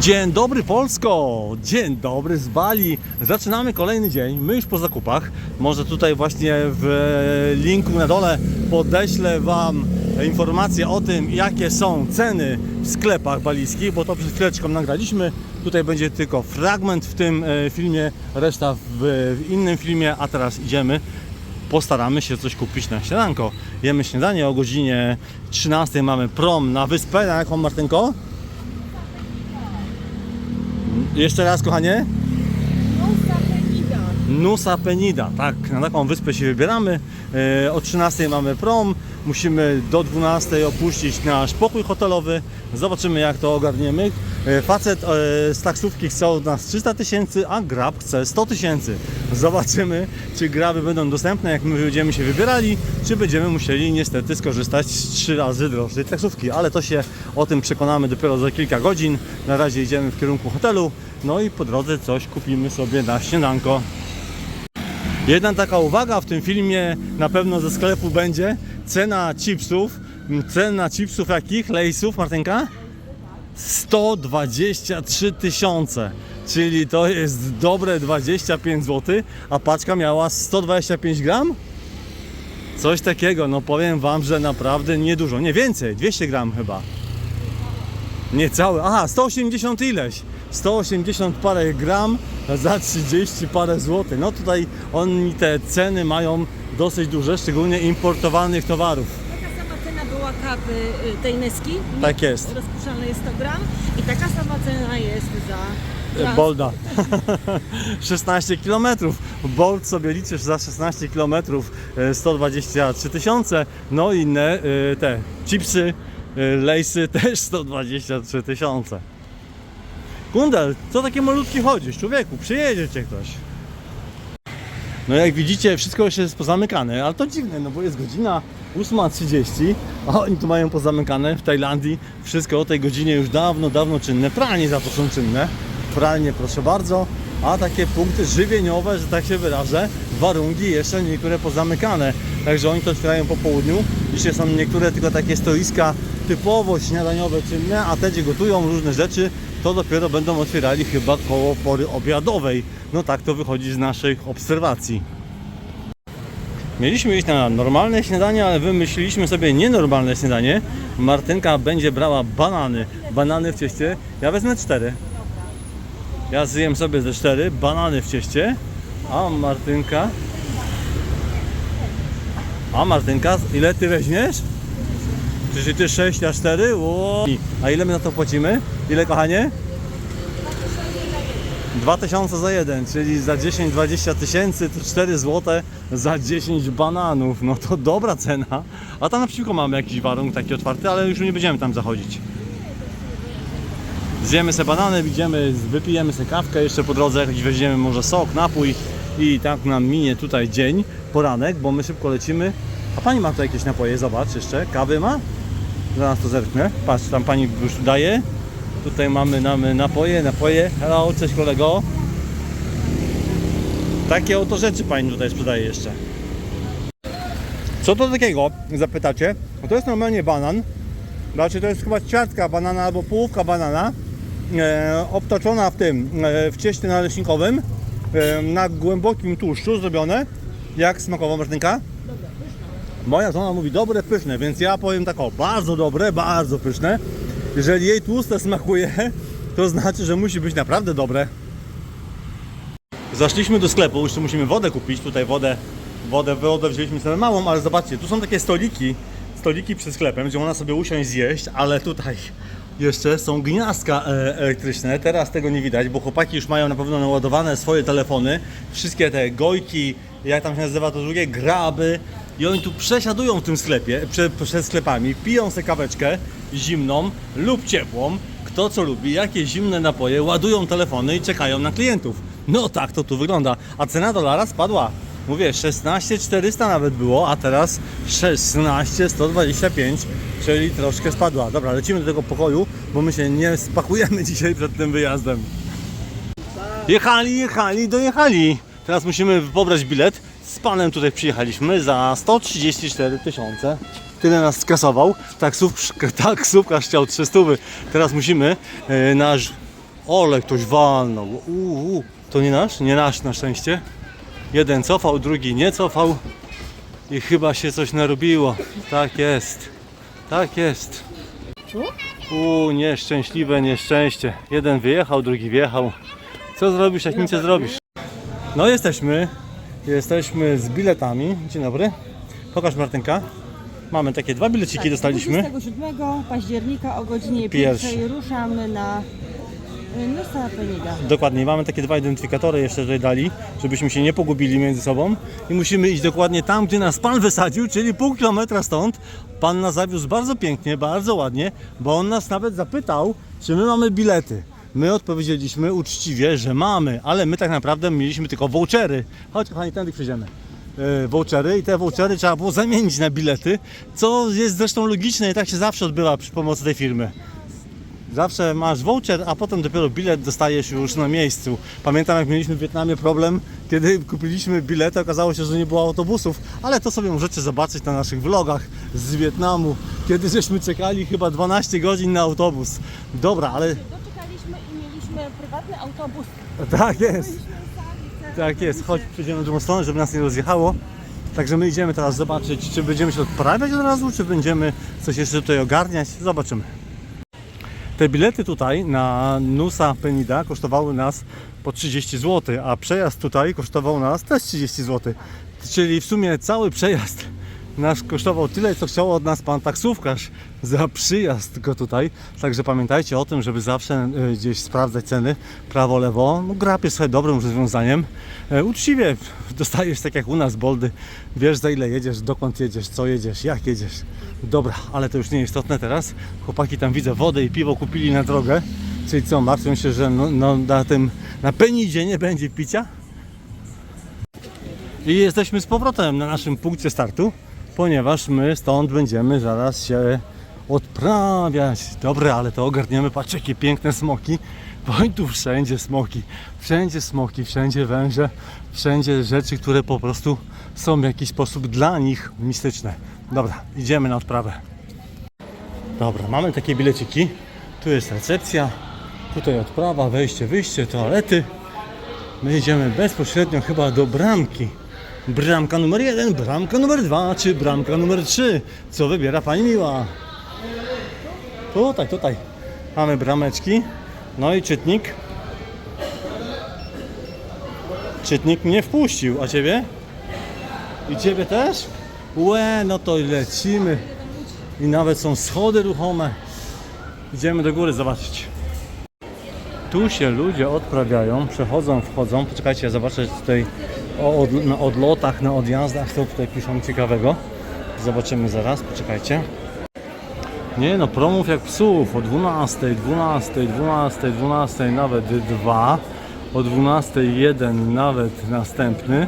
Dzień dobry Polsko! Dzień dobry z Bali. Zaczynamy kolejny dzień. My już po zakupach. Może tutaj właśnie w linku na dole podeślę Wam informacje o tym, jakie są ceny w sklepach balijskich, bo to przed chwileczką nagraliśmy. Tutaj będzie tylko fragment w tym e, filmie, reszta w, w innym filmie, a teraz idziemy postaramy się coś kupić na śniadanko. Jemy śniadanie o godzinie 13 mamy prom na wyspę. Na jaką Martynko? Jeszcze raz kochanie? Nusa Penida. Nusa Penida, tak, na taką wyspę się wybieramy. E, o 13 mamy prom, musimy do 12 opuścić nasz pokój hotelowy. Zobaczymy jak to ogarniemy. E, facet e, z taksówki chce od nas 300 tysięcy, a Grab chce 100 tysięcy. Zobaczymy, czy graby będą dostępne, jak my będziemy się wybierali, czy będziemy musieli niestety skorzystać z trzy razy droższej taksówki. Ale to się o tym przekonamy dopiero za kilka godzin. Na razie idziemy w kierunku hotelu, no i po drodze coś kupimy sobie na śniadanko. Jedna taka uwaga w tym filmie na pewno ze sklepu będzie cena chipsów. Cena chipsów jakich? Lejsów, Martynka? 123 tysiące, czyli to jest dobre 25 zł, a paczka miała 125 gram? Coś takiego, no powiem Wam, że naprawdę niedużo, nie więcej, 200 gram chyba. Niecałe, aha, 180 ileś. 180 parę gram za 30 parę złotych. No tutaj oni te ceny mają dosyć duże, szczególnie importowanych towarów. Taka sama cena była kawy y, tej Neski. Tak jest. Rozpuszczalne jest 100 gram. I taka sama cena jest za... za Bolda. 16 km. Bolt sobie liczysz za 16 km 123 tysiące. No i inne e, te chipsy, e, lejsy też 123 tysiące. Kundel, co takie malutki chodzisz? Człowieku, przyjedzie cię ktoś. No jak widzicie, wszystko już jest pozamykane, ale to dziwne, no bo jest godzina 8.30, a oni tu mają pozamykane w Tajlandii. Wszystko o tej godzinie już dawno, dawno czynne. Pralnie za to są czynne. Pralnie proszę bardzo. A takie punkty żywieniowe, że tak się wyrażę, warunki jeszcze niektóre pozamykane. Także oni to otwierają po południu. Dzisiaj są niektóre tylko takie stoiska typowo śniadaniowe czynne, a te gdzie gotują różne rzeczy, to dopiero będą otwierali chyba koło pory obiadowej. No tak to wychodzi z naszych obserwacji. Mieliśmy iść na normalne śniadanie, ale wymyśliliśmy sobie nienormalne śniadanie. Martynka będzie brała banany. Banany w cieście. Ja wezmę cztery. Ja zjem sobie ze cztery banany w cieście. A Martynka. A Martynka, ile ty weźmiesz? Czyli ty 6, a 4? Ło. A ile my na to płacimy? Ile kochanie? 2000 za jeden, czyli za 10-20 tysięcy to 4 zł za 10 bananów. No to dobra cena. A tam naprzeciwko mamy jakiś warunek taki otwarty, ale już nie będziemy tam zachodzić. Zjemy sobie banany, idziemy, wypijemy sobie kawkę, jeszcze po drodze jakiś weźmiemy może sok, napój i tak nam minie tutaj dzień, poranek, bo my szybko lecimy. A pani ma tu jakieś napoje, zobacz jeszcze, kawy ma? Zaraz to zerknę. Patrz, tam pani już daje. Tutaj mamy, mamy napoje, napoje. Hello, cześć kolego. Takie oto rzeczy pani tutaj sprzedaje jeszcze. Co to takiego, zapytacie? No to jest normalnie banan. Znaczy to jest chyba ćwiartka banana albo połówka banana. E, obtoczona w tym, e, w cieście naleśnikowym. E, na głębokim tłuszczu zrobione. Jak smakowo Martynka? Moja żona mówi dobre, pyszne, więc ja powiem tak o, bardzo dobre, bardzo pyszne. Jeżeli jej tłuste smakuje, to znaczy, że musi być naprawdę dobre. Zaszliśmy do sklepu, jeszcze musimy wodę kupić, tutaj wodę, wodę, wodę wzięliśmy sobie małą, ale zobaczcie, tu są takie stoliki, stoliki przed sklepem, gdzie można sobie usiąść zjeść, ale tutaj jeszcze są gniazdka e, elektryczne, teraz tego nie widać, bo chłopaki już mają na pewno naładowane swoje telefony, wszystkie te gojki, jak tam się nazywa to drugie, graby. I oni tu przesiadują w tym sklepie, prze, przed sklepami, piją sobie kaweczkę zimną lub ciepłą, kto co lubi, jakie zimne napoje, ładują telefony i czekają na klientów. No tak to tu wygląda, a cena dolara spadła. Mówię, 16 400 nawet było, a teraz 16 125, czyli troszkę spadła. Dobra, lecimy do tego pokoju, bo my się nie spakujemy dzisiaj przed tym wyjazdem. Jechali, jechali, dojechali. Teraz musimy pobrać bilet. Z panem tutaj przyjechaliśmy za 134 tysiące. Tyle nas skasował. Taksówkarz, taksówkarz chciał 300. Teraz musimy e, nasz Ole, ktoś walnął. Uuu, to nie nasz? Nie nasz na szczęście. Jeden cofał, drugi nie cofał. I chyba się coś narobiło. Tak jest. Tak jest. Uuu, nieszczęśliwe nieszczęście. Jeden wyjechał, drugi wjechał. Co zrobisz, jak nic nie zrobisz? No jesteśmy. Jesteśmy z biletami. Dzień dobry. Pokaż Martynka. Mamy takie dwa bileciki dostaliśmy. 27 października o godzinie Pierwszy. 1 ruszamy na Penida. Dokładnie, mamy takie dwa identyfikatory jeszcze tutaj dali, żebyśmy się nie pogubili między sobą i musimy iść dokładnie tam, gdzie nas Pan wysadził, czyli pół kilometra stąd. Pan nas zawiózł bardzo pięknie, bardzo ładnie, bo on nas nawet zapytał, czy my mamy bilety. My odpowiedzieliśmy uczciwie, że mamy, ale my tak naprawdę mieliśmy tylko vouchery. Chodź kochani, tędy przejdziemy. Yy, vouchery i te vouchery trzeba było zamienić na bilety, co jest zresztą logiczne i tak się zawsze odbywa przy pomocy tej firmy. Zawsze masz voucher, a potem dopiero bilet dostajesz już na miejscu. Pamiętam jak mieliśmy w Wietnamie problem, kiedy kupiliśmy bilety, okazało się, że nie było autobusów, ale to sobie możecie zobaczyć na naszych vlogach z Wietnamu, kiedy żeśmy czekali chyba 12 godzin na autobus. Dobra, ale Doczekaliśmy i mieliśmy prywatny autobus. tak jest. Tak jest, chodź przejdziemy na drugą stronę, żeby nas nie rozjechało. Także my idziemy teraz zobaczyć, czy będziemy się odprawiać od razu, czy będziemy coś jeszcze tutaj ogarniać. Zobaczymy. Te bilety tutaj na Nusa Penida kosztowały nas po 30 zł, a przejazd tutaj kosztował nas też 30 zł. Czyli w sumie cały przejazd nasz kosztował tyle, co chciał od nas pan taksówkarz za przyjazd go tutaj. Także pamiętajcie o tym, żeby zawsze e, gdzieś sprawdzać ceny prawo, lewo. No, Grab jest dobrym rozwiązaniem. E, Uczciwie dostajesz tak jak u nas boldy. Wiesz za ile jedziesz, dokąd jedziesz, co jedziesz, jak jedziesz. Dobra, ale to już nie istotne teraz. Chłopaki tam widzę wodę i piwo kupili na drogę. Czyli co, martwią się, że no, no, na tym na penidzie nie będzie picia? I jesteśmy z powrotem na naszym punkcie startu, ponieważ my stąd będziemy zaraz się odprawiać. Dobra, ale to ogarniemy. Patrz, jakie piękne smoki. I tu wszędzie smoki. Wszędzie smoki, wszędzie węże, wszędzie rzeczy, które po prostu są w jakiś sposób dla nich mistyczne. Dobra, idziemy na odprawę. Dobra, mamy takie bileciki. Tu jest recepcja, tutaj odprawa, wejście, wyjście, toalety. My idziemy bezpośrednio chyba do bramki. Bramka numer jeden, bramka numer dwa, czy bramka numer trzy. Co wybiera Pani Miła? Tutaj, tutaj. Mamy brameczki. No i czytnik. Czytnik mnie wpuścił, a Ciebie? I Ciebie też? Łe, no to lecimy. I nawet są schody ruchome. Idziemy do góry zobaczyć. Tu się ludzie odprawiają, przechodzą, wchodzą. Poczekajcie, ja zobaczę tutaj o od, na odlotach, na odjazdach, co tutaj piszą ciekawego. Zobaczymy zaraz, poczekajcie. Nie no, promów jak psów, o 12, 12, 12, 12, nawet 2, o 12, 1, nawet następny.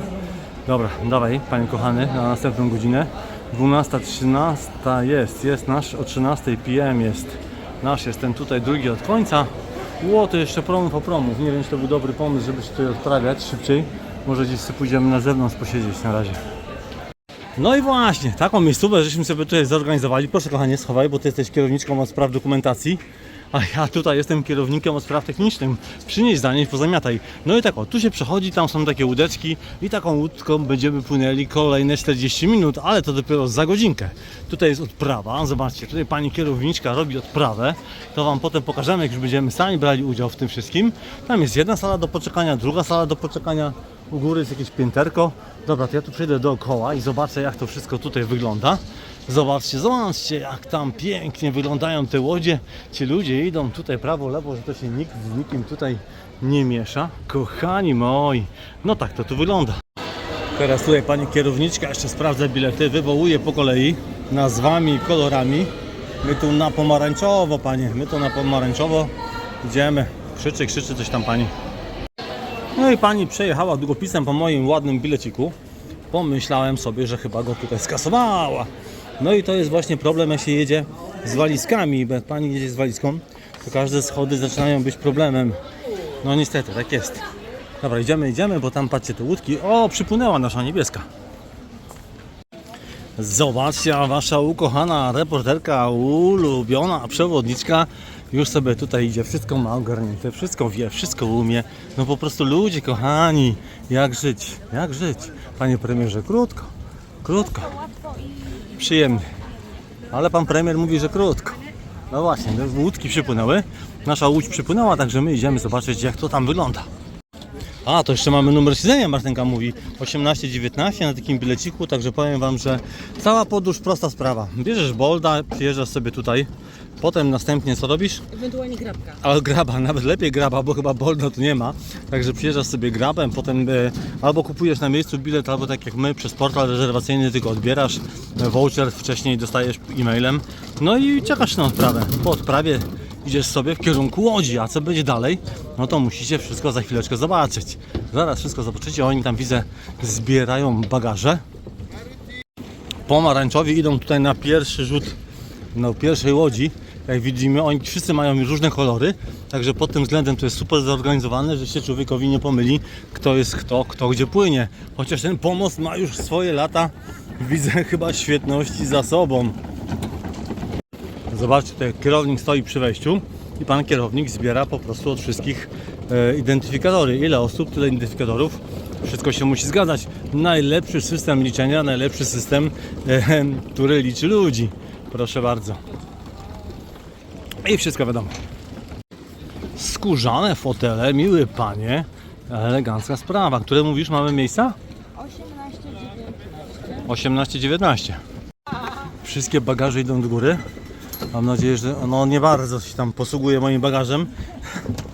Dobra, dawaj, panie kochany, na następną godzinę. 12, 13 jest, jest nasz, o 13 PM jest nasz, jest ten tutaj drugi od końca. Ło, to jeszcze promów o promów. Nie wiem, czy to był dobry pomysł, żeby się tutaj odprawiać szybciej. Może gdzieś sobie pójdziemy na zewnątrz posiedzieć na razie. No i właśnie, taką miejscówkę żeśmy sobie tutaj zorganizowali. Proszę kochanie, schowaj, bo ty jesteś kierowniczką od spraw dokumentacji. A ja tutaj jestem kierownikiem od spraw technicznych. Przynieś zdanie i pozamiataj. No i tak o, tu się przechodzi, tam są takie łódeczki i taką łódką będziemy płynęli kolejne 40 minut, ale to dopiero za godzinkę. Tutaj jest odprawa, zobaczcie, tutaj pani kierowniczka robi odprawę. To wam potem pokażemy, jak już będziemy sami brali udział w tym wszystkim. Tam jest jedna sala do poczekania, druga sala do poczekania. U góry jest jakieś pięterko. Dobra, to ja tu przejdę dookoła i zobaczę, jak to wszystko tutaj wygląda. Zobaczcie, zobaczcie, jak tam pięknie wyglądają te łodzie. Ci ludzie idą tutaj prawo, lewo, że to się nikt z nikim tutaj nie miesza. Kochani moi, no tak to tu wygląda. Teraz tutaj pani kierowniczka jeszcze sprawdza bilety, wywołuje po kolei nazwami, kolorami. My tu na pomarańczowo, panie, my tu na pomarańczowo idziemy. Krzyczy, krzyczy coś tam pani. No i pani przejechała długopisem po moim ładnym bileciku. Pomyślałem sobie, że chyba go tutaj skasowała. No i to jest właśnie problem, jak się jedzie z walizkami. Jak pani jedzie z walizką, to każde schody zaczynają być problemem. No niestety, tak jest. Dobra, idziemy, idziemy, bo tam patrzcie te łódki. O, przypłynęła nasza niebieska. Zobaczcie, wasza ukochana reporterka, ulubiona przewodniczka już sobie tutaj idzie, wszystko ma ogarnięte, wszystko wie, wszystko umie. No po prostu ludzie kochani, jak żyć, jak żyć? Panie premierze, krótko, krótko, przyjemnie. Ale pan premier mówi, że krótko. No właśnie, no, łódki przypłynęły, nasza łódź przypłynęła, także my idziemy zobaczyć jak to tam wygląda. A, to jeszcze mamy numer siedzenia, Martynka mówi. 18-19 na takim bileciku, także powiem Wam, że cała podróż prosta sprawa. Bierzesz bolda, przyjeżdżasz sobie tutaj, potem następnie co robisz? Ewentualnie grabka. Ale graba, nawet lepiej graba, bo chyba bolda tu nie ma. Także przyjeżdżasz sobie grabem, potem e, albo kupujesz na miejscu bilet, albo tak jak my przez portal rezerwacyjny tylko odbierasz e, voucher, wcześniej dostajesz e-mailem. No i czekasz na odprawę. Po odprawie idziesz sobie w kierunku Łodzi, a co będzie dalej? No to musicie wszystko za chwileczkę zobaczyć. Zaraz wszystko zobaczycie, oni tam widzę zbierają bagaże. Pomarańczowi idą tutaj na pierwszy rzut na pierwszej łodzi. Jak widzimy, oni wszyscy mają już różne kolory, także pod tym względem to jest super zorganizowane, że się człowiekowi nie pomyli, kto jest kto, kto gdzie płynie. Chociaż ten pomost ma już swoje lata, widzę chyba świetności za sobą. Zobaczcie, tutaj kierownik stoi przy wejściu i pan kierownik zbiera po prostu od wszystkich e, identyfikatory. Ile osób, tyle identyfikatorów. Wszystko się musi zgadzać. Najlepszy system liczenia, najlepszy system, e, który liczy ludzi. Proszę bardzo. I wszystko wiadomo. Skórzane fotele, miły panie, elegancka sprawa. Które mówisz, mamy miejsca? 18-19. Wszystkie bagaże idą do góry. Mam nadzieję, że ono nie bardzo się tam posługuje moim bagażem.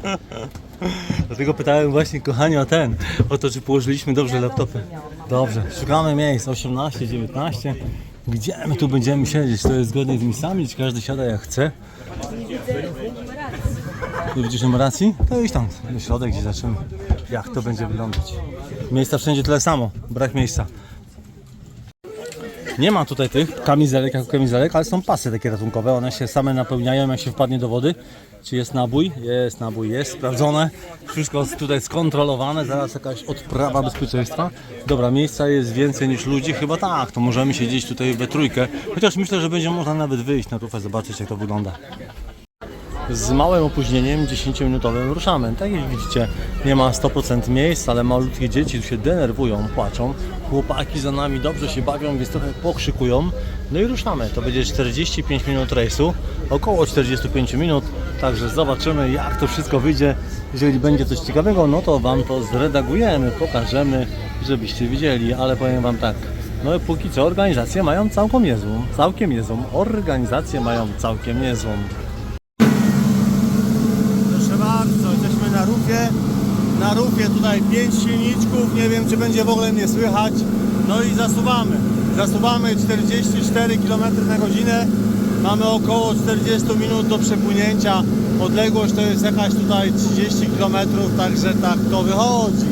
Dlatego pytałem właśnie, kochani, o ten, o to, czy położyliśmy dobrze laptopy. Dobrze, szukamy miejsc 18, 19. Gdzie my tu będziemy siedzieć? To jest zgodnie z miejscami, czy każdy siada jak chce? Nie widzisz numeracji? To idź tam, do środek, gdzie zaczniemy. Jak to będzie wyglądać? Miejsca wszędzie tyle samo, brak miejsca. Nie ma tutaj tych kamizelek jako kamizelek, ale są pasy takie ratunkowe. One się same napełniają jak się wpadnie do wody. Czy jest nabój? Jest nabój, jest sprawdzone. Wszystko tutaj skontrolowane. Zaraz jakaś odprawa bezpieczeństwa. Dobra, miejsca jest więcej niż ludzi. Chyba tak, to możemy siedzieć tutaj we trójkę. Chociaż myślę, że będzie można nawet wyjść na rufę, zobaczyć jak to wygląda. Z małym opóźnieniem 10-minutowym ruszamy. Tak jak widzicie, nie ma 100% miejsc, ale malutkie dzieci tu się denerwują, płaczą. Chłopaki za nami dobrze się bawią, więc trochę pokrzykują. No i ruszamy. To będzie 45 minut rejsu, około 45 minut. Także zobaczymy, jak to wszystko wyjdzie. Jeżeli będzie coś ciekawego, no to Wam to zredagujemy, pokażemy, żebyście widzieli. Ale powiem Wam tak, no póki co organizacje mają całkiem niezłą. Całkiem niezłą. Organizacje mają całkiem niezłą. Proszę bardzo, jesteśmy na rufie. Rufie tutaj 5 silniczków, nie wiem czy będzie w ogóle mnie słychać. No i zasuwamy. Zasuwamy 44 km na godzinę. Mamy około 40 minut do przepłynięcia. Odległość to jest jakaś tutaj 30 km, także tak to wychodzi.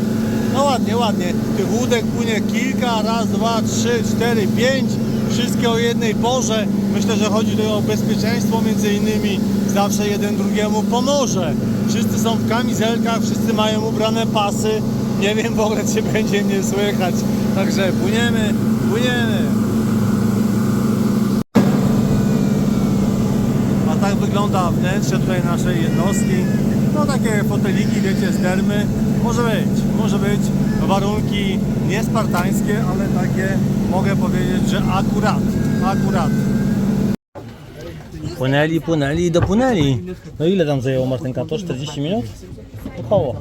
No ładnie, ładnie. Tych łódek płynie kilka, raz, dwa, trzy, cztery, pięć. Wszystkie o jednej porze. Myślę, że chodzi tutaj o bezpieczeństwo między innymi. Zawsze jeden drugiemu pomoże. Wszyscy są w kamizelkach, wszyscy mają ubrane pasy. Nie wiem w ogóle, czy będzie mnie słychać. Także płyniemy, płyniemy. A tak wygląda wnętrze tutaj naszej jednostki. No takie foteliki, wiecie, z dermy. Może być, może być. Warunki nie spartańskie, ale takie mogę powiedzieć, że akurat, akurat. Płynęli, płynęli i dopłynęli. No ile tam zajęło Martynka? To 40 minut? Około.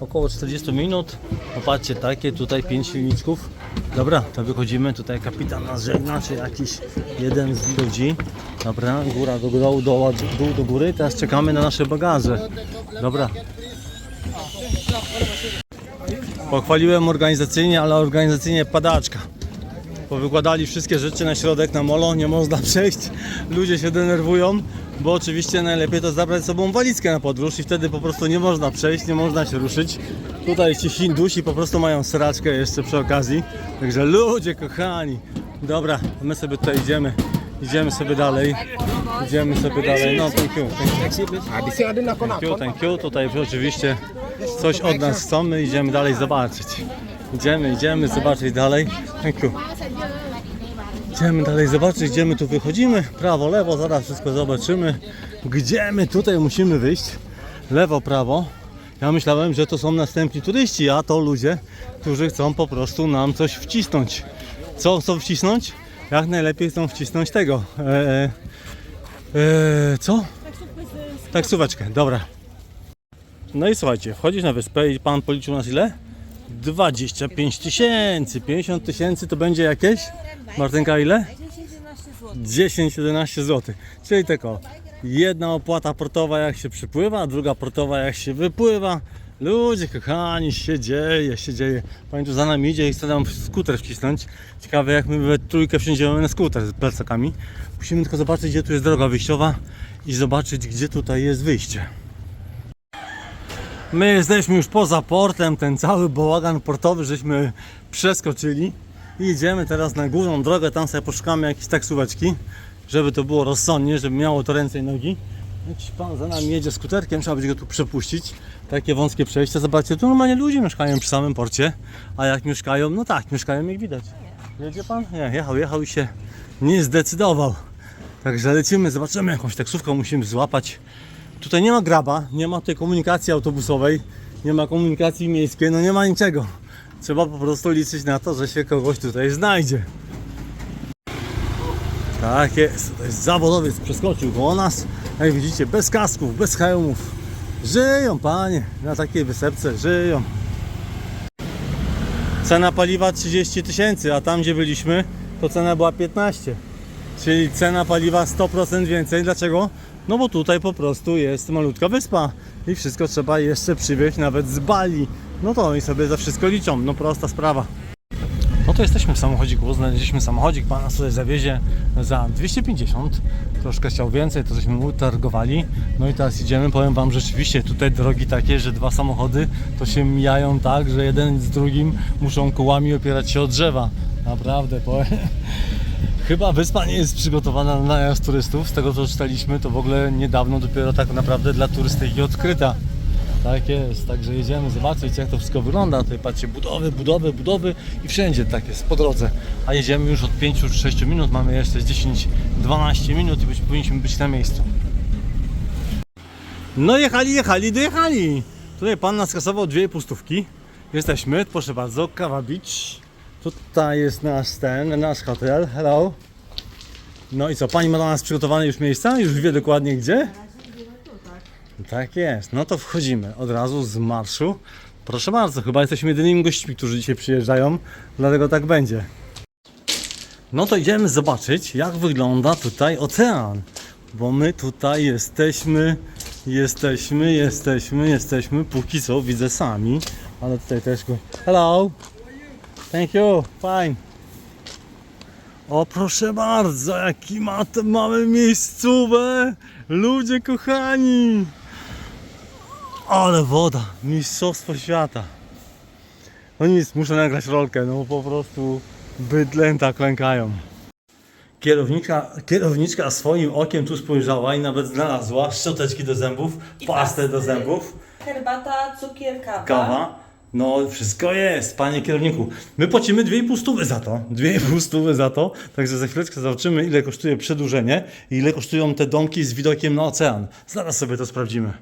Około 40 minut. Popatrzcie, takie tutaj 5 silniczków. Dobra, to wychodzimy. Tutaj kapitan nas żegna, czy jakiś jeden z ludzi. Dobra, góra do dołu, dołu, dół do góry. Teraz czekamy na nasze bagaże. Dobra. Pochwaliłem organizacyjnie, ale organizacyjnie padaczka. Powykładali wszystkie rzeczy na środek, na molo, nie można przejść. Ludzie się denerwują, bo oczywiście najlepiej to zabrać sobą walizkę na podróż i wtedy po prostu nie można przejść, nie można się ruszyć. Tutaj ci Hindusi po prostu mają sraczkę jeszcze przy okazji. Także ludzie kochani. Dobra, my sobie tutaj idziemy. Idziemy sobie dalej. Idziemy sobie dalej. No, thank you. Thank you. Thank you, thank you. Tutaj oczywiście coś od nas chcą, my idziemy dalej zobaczyć. Idziemy, idziemy zobaczyć dalej. You. Idziemy dalej zobaczyć, gdzie my tu wychodzimy. Prawo, lewo, zaraz wszystko zobaczymy. Gdzie my tutaj musimy wyjść? Lewo, prawo. Ja myślałem, że to są następni turyści, a to ludzie, którzy chcą po prostu nam coś wcisnąć. Co chcą wcisnąć? Jak najlepiej chcą wcisnąć tego. E, e, e, co? Taksóweczkę, dobra. No i słuchajcie, wchodzisz na wyspę i pan policzył nas ile? 25 tysięcy, 50 tysięcy to będzie jakieś? Martynka ile? 10-11 zł. Czyli tylko jedna opłata portowa jak się przypływa, druga portowa jak się wypływa. Ludzie kochani, się dzieje, się dzieje. Pani tu za nami idzie i chce nam skuter wcisnąć. Ciekawe jak my we trójkę wsiądziemy na skuter z plecakami. Musimy tylko zobaczyć gdzie tu jest droga wyjściowa i zobaczyć gdzie tutaj jest wyjście. My jesteśmy już poza portem, ten cały bałagan portowy żeśmy przeskoczyli i idziemy teraz na główną drogę, tam sobie poszukamy jakieś taksóweczki, żeby to było rozsądnie, żeby miało to ręce i nogi. Jakiś pan za nami jedzie skuterkiem, trzeba będzie go tu przepuścić. Takie wąskie przejścia, zobaczcie, tu normalnie ludzie mieszkają przy samym porcie, a jak mieszkają, no tak, mieszkają jak widać. Jedzie pan? Nie, jechał, jechał i się nie zdecydował. Także lecimy, zobaczymy, jakąś taksówkę musimy złapać. Tutaj nie ma graba, nie ma tutaj komunikacji autobusowej, nie ma komunikacji miejskiej, no nie ma niczego. Trzeba po prostu liczyć na to, że się kogoś tutaj znajdzie. Tak jest, to jest zawodowiec, przeskoczył koło nas. Jak widzicie, bez kasków, bez hełmów. Żyją panie, na takiej wysepce żyją. Cena paliwa 30 tysięcy, a tam gdzie byliśmy, to cena była 15. Czyli cena paliwa 100% więcej. Dlaczego? No bo tutaj po prostu jest malutka wyspa i wszystko trzeba jeszcze przywieźć nawet z Bali. No to oni sobie za wszystko liczą. No prosta sprawa. No to jesteśmy w samochodziku, znaleźliśmy samochodzik, nas tutaj zawiezie za 250, troszkę chciał więcej, to żeśmy mu targowali. No i teraz idziemy, powiem wam rzeczywiście tutaj drogi takie, że dwa samochody to się mijają tak, że jeden z drugim muszą kołami opierać się o drzewa. Naprawdę, powiem. Chyba wyspa nie jest przygotowana na najazd turystów, z tego co czytaliśmy, to w ogóle niedawno dopiero tak naprawdę dla turystyki odkryta. Tak jest, także jedziemy zobaczyć jak to wszystko wygląda. Tutaj patrzcie, budowy, budowy, budowy i wszędzie tak jest po drodze. A jedziemy już od 5 czy 6 minut, mamy jeszcze 10-12 minut i być, powinniśmy być na miejscu. No jechali, jechali, dojechali. Tutaj pan nas kasował dwie pustówki. Jesteśmy, proszę bardzo, Kawa Beach. Tutaj jest nasz ten, nasz hotel. Hello. No i co, pani ma dla nas przygotowane już miejsca? Już wie dokładnie gdzie? Tak jest, no to wchodzimy od razu z marszu. Proszę bardzo, chyba jesteśmy jedynymi gośćmi, którzy dzisiaj przyjeżdżają, dlatego tak będzie. No to idziemy zobaczyć, jak wygląda tutaj ocean. Bo my tutaj jesteśmy, jesteśmy, jesteśmy, jesteśmy, póki co widzę sami, ale tutaj też go. Hello! Thank you, fine. O proszę bardzo, jaki ma, mamy miejscówę! Ludzie kochani! Ale woda, mistrzostwo świata. No nic, muszę nagrać rolkę, no bo po prostu bydlęta klękają. Kierowniczka, kierowniczka swoim okiem tu spojrzała i nawet znalazła szczoteczki do zębów, I pastę do zębów, Herbata, cukier, kawa. kawa. No wszystko jest, panie kierowniku. My płacimy 2,5 stówy za to. 2,5 stówy za to. Także za chwileczkę zobaczymy ile kosztuje przedłużenie i ile kosztują te domki z widokiem na ocean. Zaraz sobie to sprawdzimy.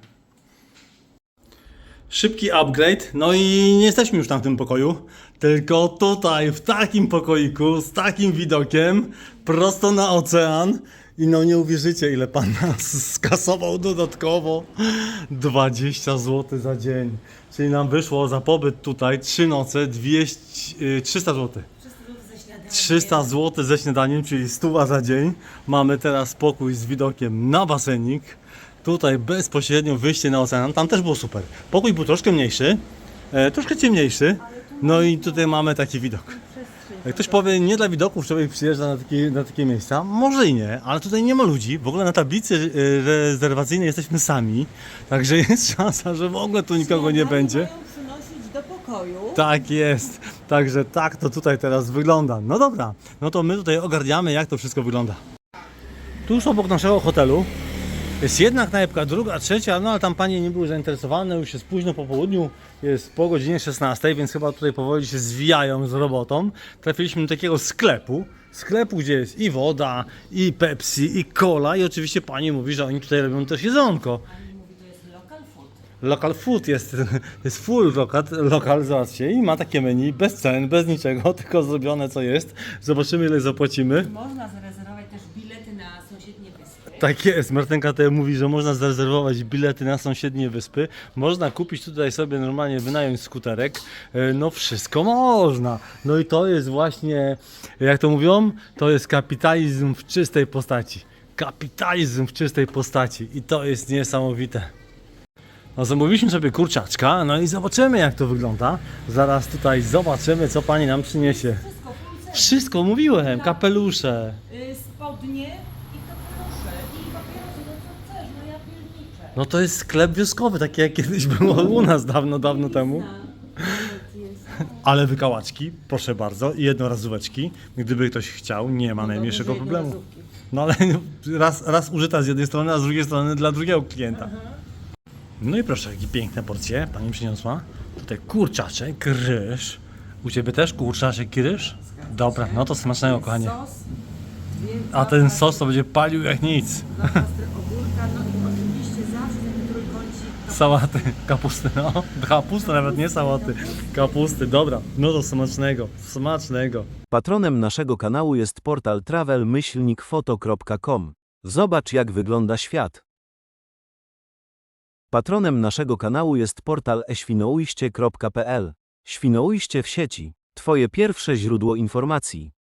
Szybki upgrade, no i nie jesteśmy już tam w tym pokoju, tylko tutaj, w takim pokoiku, z takim widokiem, prosto na ocean. I no nie uwierzycie, ile pan nas skasował dodatkowo. 20 zł za dzień. Czyli nam wyszło za pobyt tutaj 3 noce 200, y, 300 zł. 300 zł ze śniadaniem, czyli 100 za dzień. Mamy teraz pokój z widokiem na basenik. Tutaj bezpośrednio wyjście na ocean. Tam też było super. Pokój był troszkę mniejszy, e, troszkę ciemniejszy. No i tutaj mamy taki widok. Jak ktoś powie, nie dla widoków człowiek przyjeżdża na takie, na takie miejsca, może i nie, ale tutaj nie ma ludzi. W ogóle na tablicy e, rezerwacyjnej jesteśmy sami, także jest szansa, że w ogóle tu nikogo nie będzie. Mają przynosić do pokoju. Tak jest. Także tak to tutaj teraz wygląda. No dobra, no to my tutaj ogarniamy jak to wszystko wygląda. Tuż obok naszego hotelu Jest jedna knajpka, druga, trzecia, no ale tam panie nie były zainteresowane, już jest późno po południu, jest po godzinie 16, więc chyba tutaj powoli się zwijają z robotą. Trafiliśmy do takiego sklepu, sklepu, gdzie jest i woda, i Pepsi, i cola i oczywiście pani mówi, że oni tutaj robią też jedzonko. Local food. Jest, jest full local, lokal, zobaczcie, i ma takie menu, bez cen, bez niczego, tylko zrobione co jest. Zobaczymy ile zapłacimy. Można zarezerwować też bilety na sąsiednie wyspy. Tak jest, Martenka tutaj mówi, że można zarezerwować bilety na sąsiednie wyspy. Można kupić tutaj sobie normalnie, wynająć skuterek. E, No wszystko można. No i to jest właśnie, jak to mówią, to jest kapitalizm w czystej postaci. Kapitalizm w czystej postaci i to jest niesamowite. No zamówiliśmy sobie kurczaczka, no i zobaczymy jak to wygląda. Zaraz tutaj zobaczymy co pani nam przyniesie. Wszystko, mówiłem, kapelusze. y, spodnie i kapelusze i papierosy, no co chcesz, no ja pierniczę. No to jest sklep wioskowy, taki jak kiedyś było u nas dawno, dawno temu. Ale wykałaczki, proszę bardzo, i jednorazóweczki. Gdyby ktoś chciał, nie ma najmniejszego dobrze, problemu. No ale raz, raz użyta z jednej strony, a z drugiej strony dla drugiego klienta. No i proszę, jakie piękne porcje pani przyniosła. Tutaj kurczaczek, ryż. U ciebie też kurczaczek i ryż? Dobra, no to smacznego, kochanie. Sos, dwie A ten sos to będzie palił jak nic pastry ogórka, no i oczywiście zawsze taki trójkącik. Sałaty, kapusty, no. Kapusty, nawet nie sałaty. Kapusty, dobra. No to smacznego, smacznego. Patronem naszego kanału jest portal travel-foto.com. Zobacz jak wygląda świat. Patronem naszego kanału jest portal eświnoujście.pl. Świnoujście w sieci. Twoje pierwsze źródło informacji.